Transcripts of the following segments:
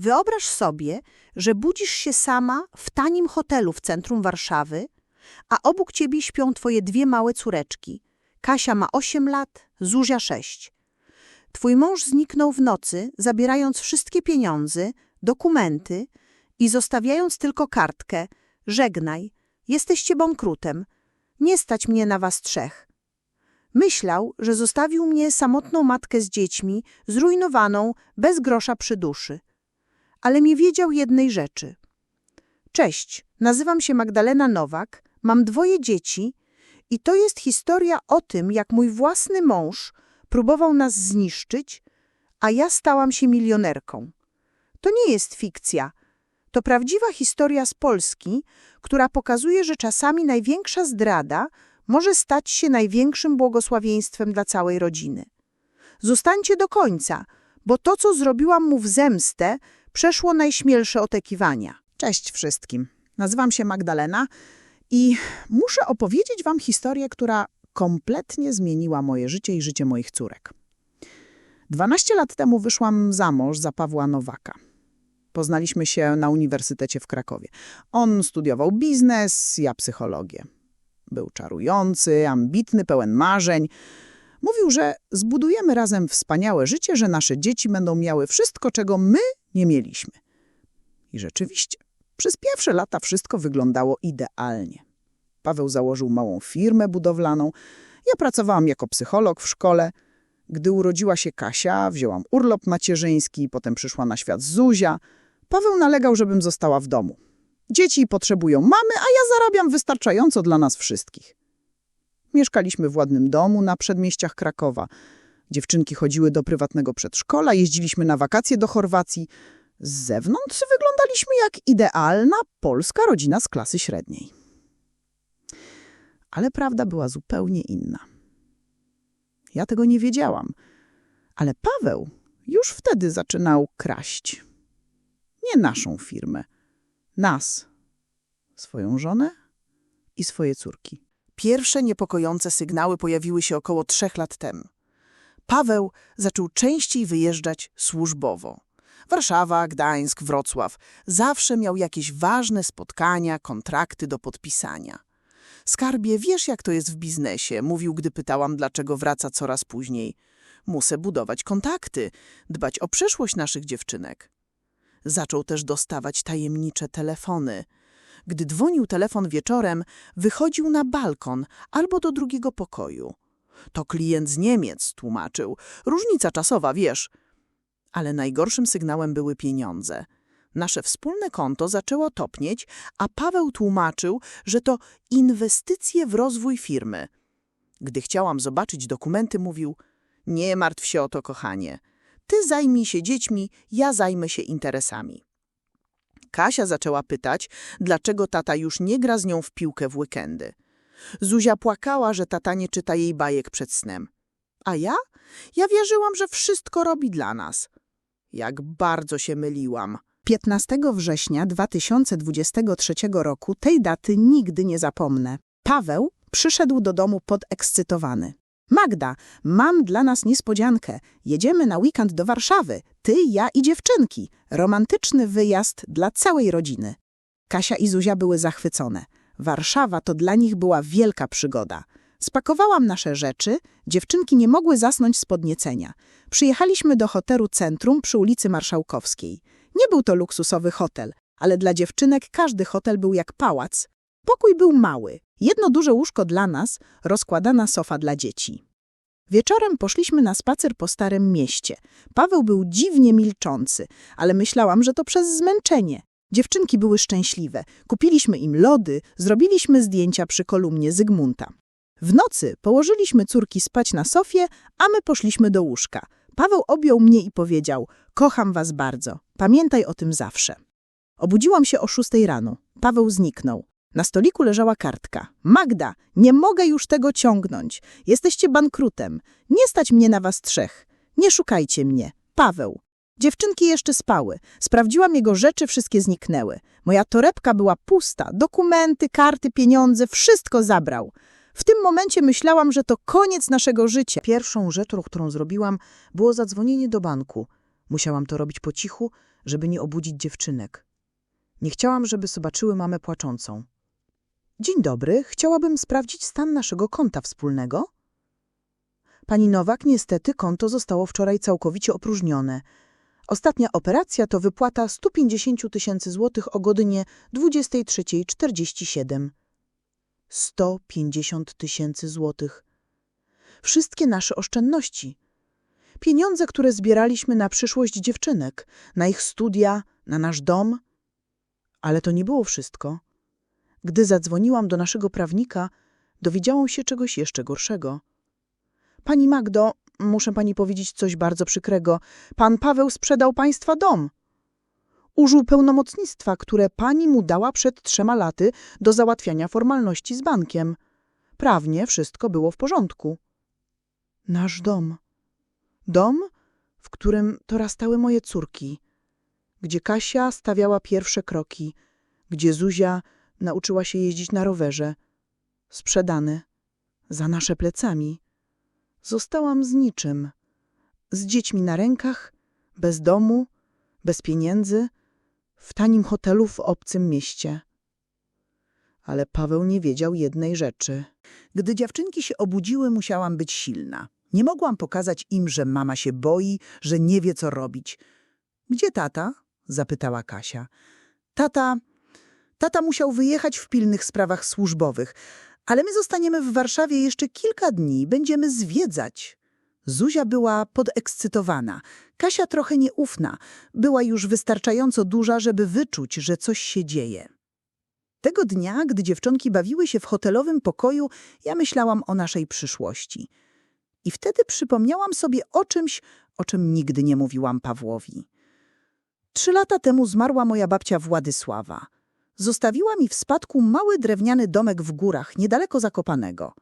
Wyobraź sobie, że budzisz się sama w tanim hotelu w centrum Warszawy, a obok ciebie śpią twoje dwie małe córeczki. Kasia ma 8 lat, Zuzia 6. Twój mąż zniknął w nocy, zabierając wszystkie pieniądze, dokumenty i zostawiając tylko kartkę. Żegnaj, jesteście bankrutem. Nie stać mnie na was trzech. Myślał, że zostawił mnie samotną matkę z dziećmi, zrujnowaną, bez grosza przy duszy. Ale nie wiedział jednej rzeczy. Cześć, nazywam się Magdalena Nowak, mam dwoje dzieci i to jest historia o tym, jak mój własny mąż próbował nas zniszczyć, a ja stałam się milionerką. To nie jest fikcja. To prawdziwa historia z Polski, która pokazuje, że czasami największa zdrada może stać się największym błogosławieństwem dla całej rodziny. Zostańcie do końca, bo to, co zrobiłam mu w zemstę, przeszło najśmielsze oczekiwania. Cześć wszystkim. Nazywam się Magdalena i muszę opowiedzieć wam historię, która kompletnie zmieniła moje życie i życie moich córek. 12 lat temu wyszłam za mąż za Pawła Nowaka. Poznaliśmy się na Uniwersytecie w Krakowie. On studiował biznes, ja psychologię. Był czarujący, ambitny, pełen marzeń. Mówił, że zbudujemy razem wspaniałe życie, że nasze dzieci będą miały wszystko, czego my nie mieliśmy. I rzeczywiście, przez pierwsze lata wszystko wyglądało idealnie. Paweł założył małą firmę budowlaną. Ja pracowałam jako psycholog w szkole. Gdy urodziła się Kasia, wzięłam urlop macierzyński, potem przyszła na świat Zuzia. Paweł nalegał, żebym została w domu. Dzieci potrzebują mamy, a ja zarabiam wystarczająco dla nas wszystkich. Mieszkaliśmy w ładnym domu na przedmieściach Krakowa. Dziewczynki chodziły do prywatnego przedszkola, jeździliśmy na wakacje do Chorwacji. Z zewnątrz wyglądaliśmy jak idealna polska rodzina z klasy średniej. Ale prawda była zupełnie inna. Ja tego nie wiedziałam, ale Paweł już wtedy zaczynał kraść. Nie naszą firmę, nas, swoją żonę i swoje córki. Pierwsze niepokojące sygnały pojawiły się około trzech lat temu. Paweł zaczął częściej wyjeżdżać służbowo. Warszawa, Gdańsk, Wrocław. Zawsze miał jakieś ważne spotkania, kontrakty do podpisania. Skarbie, wiesz jak to jest w biznesie, mówił, gdy pytałam, dlaczego wraca coraz później. Muszę budować kontakty, dbać o przyszłość naszych dziewczynek. Zaczął też dostawać tajemnicze telefony. Gdy dzwonił telefon wieczorem, wychodził na balkon albo do drugiego pokoju. To klient z Niemiec, tłumaczył. Różnica czasowa, wiesz. Ale najgorszym sygnałem były pieniądze. Nasze wspólne konto zaczęło topnieć, a Paweł tłumaczył, że to inwestycje w rozwój firmy. Gdy chciałam zobaczyć dokumenty, mówił: Nie martw się o to, kochanie. Ty zajmij się dziećmi, ja zajmę się interesami. Kasia zaczęła pytać, dlaczego tata już nie gra z nią w piłkę w weekendy. Zuzia płakała, że tata nie czyta jej bajek przed snem. A ja? Ja wierzyłam, że wszystko robi dla nas. Jak bardzo się myliłam. 15 września 2023 roku tej daty nigdy nie zapomnę. Paweł przyszedł do domu podekscytowany. Magda, mam dla nas niespodziankę. Jedziemy na weekend do Warszawy. Ty, ja i dziewczynki. Romantyczny wyjazd dla całej rodziny. Kasia i Zuzia były zachwycone. Warszawa to dla nich była wielka przygoda. Spakowałam nasze rzeczy, dziewczynki nie mogły zasnąć z podniecenia. Przyjechaliśmy do hotelu Centrum przy ulicy Marszałkowskiej. Nie był to luksusowy hotel, ale dla dziewczynek każdy hotel był jak pałac. Pokój był mały, jedno duże łóżko dla nas, rozkładana sofa dla dzieci. Wieczorem poszliśmy na spacer po Starym Mieście. Paweł był dziwnie milczący, ale myślałam, że to przez zmęczenie. Dziewczynki były szczęśliwe. Kupiliśmy im lody, zrobiliśmy zdjęcia przy kolumnie Zygmunta. W nocy położyliśmy córki spać na sofie, a my poszliśmy do łóżka. Paweł objął mnie i powiedział: Kocham was bardzo. Pamiętaj o tym zawsze. Obudziłam się o szóstej rano. Paweł zniknął. Na stoliku leżała kartka. Magda, nie mogę już tego ciągnąć. Jesteście bankrutem. Nie stać mnie na was trzech. Nie szukajcie mnie. Paweł. Dziewczynki jeszcze spały. Sprawdziłam jego rzeczy, wszystkie zniknęły. Moja torebka była pusta. Dokumenty, karty, pieniądze, wszystko zabrał. W tym momencie myślałam, że to koniec naszego życia. Pierwszą rzeczą, którą zrobiłam, było zadzwonienie do banku. Musiałam to robić po cichu, żeby nie obudzić dziewczynek. Nie chciałam, żeby zobaczyły mamę płaczącą. Dzień dobry, chciałabym sprawdzić stan naszego konta wspólnego. Pani Nowak, niestety konto zostało wczoraj całkowicie opróżnione. Ostatnia operacja to wypłata 150 tysięcy złotych o godzinie 23.47. 150 tysięcy złotych. Wszystkie nasze oszczędności. Pieniądze, które zbieraliśmy na przyszłość dziewczynek, na ich studia, na nasz dom. Ale to nie było wszystko. Gdy zadzwoniłam do naszego prawnika, dowiedziałam się czegoś jeszcze gorszego. Pani Magdo, muszę pani powiedzieć coś bardzo przykrego. Pan Paweł sprzedał państwa dom. Użył pełnomocnictwa, które pani mu dała przed trzema laty do załatwiania formalności z bankiem. Prawnie wszystko było w porządku. Nasz dom. Dom, w którym dorastały moje córki. Gdzie Kasia stawiała pierwsze kroki. Gdzie Zuzia nauczyła się jeździć na rowerze. Sprzedany. Za nasze plecami. Zostałam z niczym. Z dziećmi na rękach, bez domu, bez pieniędzy, w tanim hotelu w obcym mieście. Ale Paweł nie wiedział jednej rzeczy. Gdy dziewczynki się obudziły, musiałam być silna. Nie mogłam pokazać im, że mama się boi, że nie wie, co robić. Gdzie tata? zapytała Kasia. Tata. Tata musiał wyjechać w pilnych sprawach służbowych, ale my zostaniemy w Warszawie jeszcze kilka dni, będziemy zwiedzać. Zuzia była podekscytowana, Kasia trochę nieufna, była już wystarczająco duża, żeby wyczuć, że coś się dzieje. Tego dnia, gdy dziewczonki bawiły się w hotelowym pokoju, ja myślałam o naszej przyszłości. I wtedy przypomniałam sobie o czymś, o czym nigdy nie mówiłam Pawłowi. Trzy lata temu zmarła moja babcia Władysława. Zostawiła mi w spadku mały drewniany domek w górach, niedaleko Zakopanego.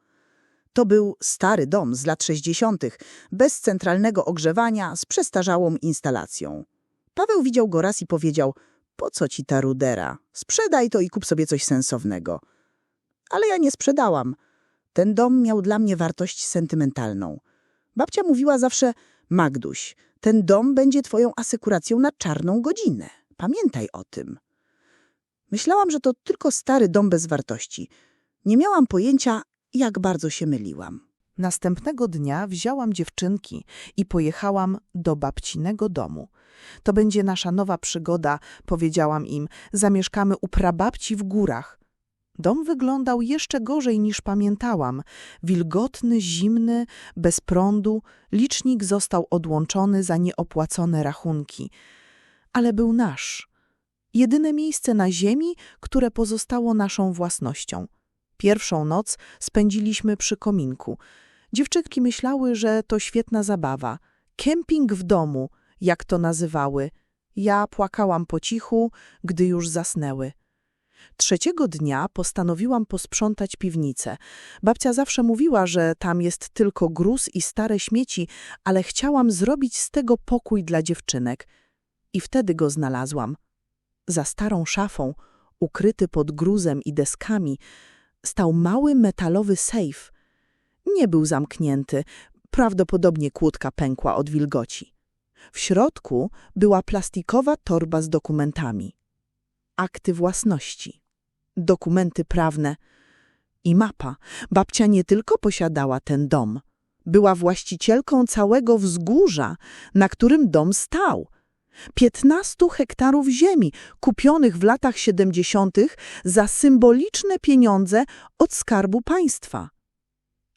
To był stary dom z lat 60., bez centralnego ogrzewania, z przestarzałą instalacją. Paweł widział go raz i powiedział, po co ci ta rudera? Sprzedaj to i kup sobie coś sensownego. Ale ja nie sprzedałam. Ten dom miał dla mnie wartość sentymentalną. Babcia mówiła zawsze, Magduś, ten dom będzie twoją asekuracją na czarną godzinę. Pamiętaj o tym. Myślałam, że to tylko stary dom bez wartości. Nie miałam pojęcia, jak bardzo się myliłam. Następnego dnia wzięłam dziewczynki i pojechałam do babcinego domu. To będzie nasza nowa przygoda, powiedziałam im. Zamieszkamy u prababci w górach. Dom wyglądał jeszcze gorzej niż pamiętałam. Wilgotny, zimny, bez prądu, licznik został odłączony za nieopłacone rachunki. Ale był nasz. Jedyne miejsce na ziemi, które pozostało naszą własnością. Pierwszą noc spędziliśmy przy kominku. Dziewczynki myślały, że to świetna zabawa. Kemping w domu, jak to nazywały. Ja płakałam po cichu, gdy już zasnęły. Trzeciego dnia postanowiłam posprzątać piwnicę. Babcia zawsze mówiła, że tam jest tylko gruz i stare śmieci, ale chciałam zrobić z tego pokój dla dziewczynek. I wtedy go znalazłam. Za starą szafą, ukryty pod gruzem i deskami, stał mały metalowy sejf. Nie był zamknięty, prawdopodobnie kłódka pękła od wilgoci. W środku była plastikowa torba z dokumentami. Akty własności, dokumenty prawne i mapa. Babcia nie tylko posiadała ten dom, była właścicielką całego wzgórza, na którym dom stał – 15 hektarów ziemi kupionych w latach 70. za symboliczne pieniądze od Skarbu Państwa.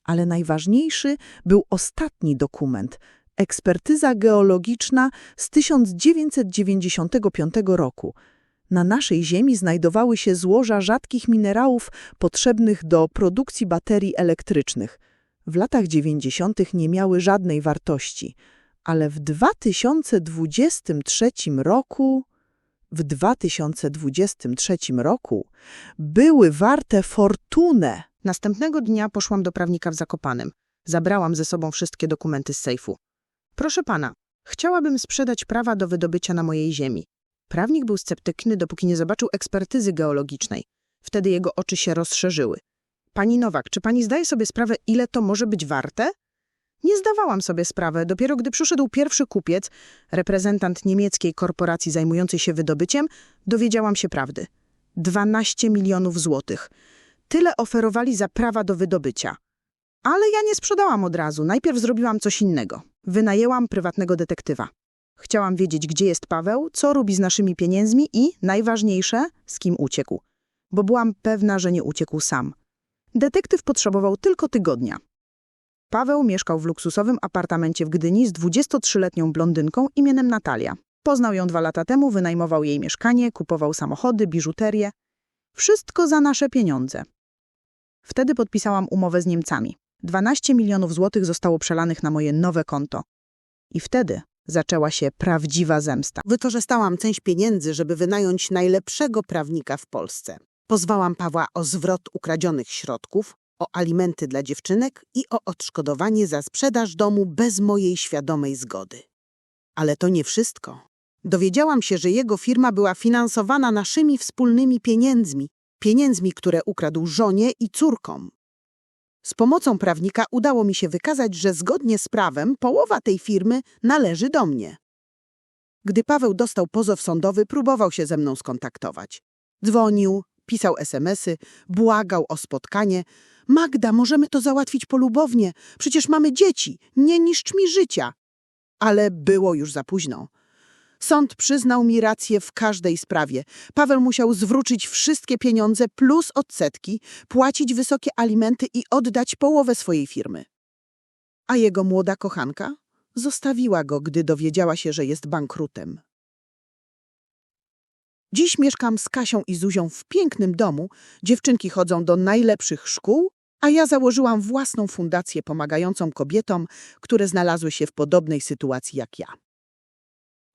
Ale najważniejszy był ostatni dokument, ekspertyza geologiczna z 1995 roku. Na naszej ziemi znajdowały się złoża rzadkich minerałów potrzebnych do produkcji baterii elektrycznych. W latach 90. nie miały żadnej wartości – ale w 2023 roku, w 2023 roku były warte fortunę. Następnego dnia poszłam do prawnika w Zakopanem. Zabrałam ze sobą wszystkie dokumenty z sejfu. Proszę pana, chciałabym sprzedać prawa do wydobycia na mojej ziemi. Prawnik był sceptyczny, dopóki nie zobaczył ekspertyzy geologicznej. Wtedy jego oczy się rozszerzyły. Pani Nowak, czy pani zdaje sobie sprawę, ile to może być warte? Nie zdawałam sobie sprawy, dopiero gdy przyszedł pierwszy kupiec, reprezentant niemieckiej korporacji zajmującej się wydobyciem, dowiedziałam się prawdy. 12 milionów złotych. Tyle oferowali za prawa do wydobycia. Ale ja nie sprzedałam od razu. Najpierw zrobiłam coś innego. Wynajęłam prywatnego detektywa. Chciałam wiedzieć, gdzie jest Paweł, co robi z naszymi pieniędzmi i, najważniejsze, z kim uciekł. Bo byłam pewna, że nie uciekł sam. Detektyw potrzebował tylko tygodnia. Paweł mieszkał w luksusowym apartamencie w Gdyni z 23-letnią blondynką imieniem Natalia. Poznał ją dwa lata temu, wynajmował jej mieszkanie, kupował samochody, biżuterię. Wszystko za nasze pieniądze. Wtedy podpisałam umowę z Niemcami. 12 milionów złotych zostało przelanych na moje nowe konto. I wtedy zaczęła się prawdziwa zemsta. Wykorzystałam część pieniędzy, żeby wynająć najlepszego prawnika w Polsce. Pozwałam Pawła o zwrot ukradzionych środków, o alimenty dla dziewczynek i o odszkodowanie za sprzedaż domu bez mojej świadomej zgody. Ale to nie wszystko. Dowiedziałam się, że jego firma była finansowana naszymi wspólnymi pieniędzmi, pieniędzmi, które ukradł żonie i córkom. Z pomocą prawnika udało mi się wykazać, że zgodnie z prawem połowa tej firmy należy do mnie. Gdy Paweł dostał pozew sądowy, próbował się ze mną skontaktować. Dzwonił, pisał smsy, błagał o spotkanie. Magda, możemy to załatwić polubownie. Przecież mamy dzieci. Nie niszcz mi życia. Ale było już za późno. Sąd przyznał mi rację w każdej sprawie. Paweł musiał zwrócić wszystkie pieniądze plus odsetki, płacić wysokie alimenty i oddać połowę swojej firmy. A jego młoda kochanka zostawiła go, gdy dowiedziała się, że jest bankrutem. Dziś mieszkam z Kasią i Zuzią w pięknym domu. Dziewczynki chodzą do najlepszych szkół, a ja założyłam własną fundację pomagającą kobietom, które znalazły się w podobnej sytuacji jak ja.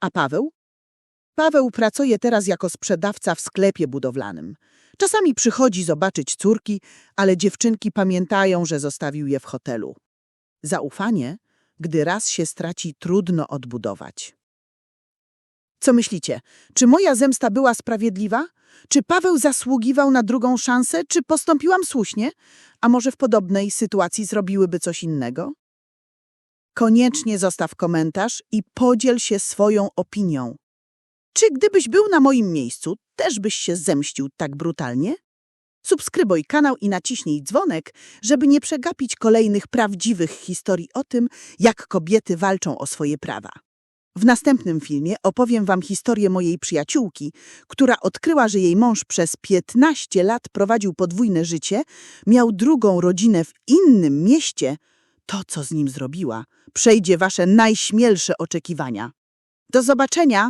A Paweł? Paweł pracuje teraz jako sprzedawca w sklepie budowlanym. Czasami przychodzi zobaczyć córki, ale dziewczynki pamiętają, że zostawił je w hotelu. Zaufanie, gdy raz się straci, trudno odbudować. Co myślicie? Czy moja zemsta była sprawiedliwa? Czy Paweł zasługiwał na drugą szansę? Czy postąpiłam słusznie? A może w podobnej sytuacji zrobiłyby coś innego? Koniecznie zostaw komentarz i podziel się swoją opinią. Czy gdybyś był na moim miejscu, też byś się zemścił tak brutalnie? Subskrybuj kanał i naciśnij dzwonek, żeby nie przegapić kolejnych prawdziwych historii o tym, jak kobiety walczą o swoje prawa. W następnym filmie opowiem wam historię mojej przyjaciółki, która odkryła, że jej mąż przez 15 lat prowadził podwójne życie, miał drugą rodzinę w innym mieście. To, co z nim zrobiła, przejdzie wasze najśmielsze oczekiwania. Do zobaczenia!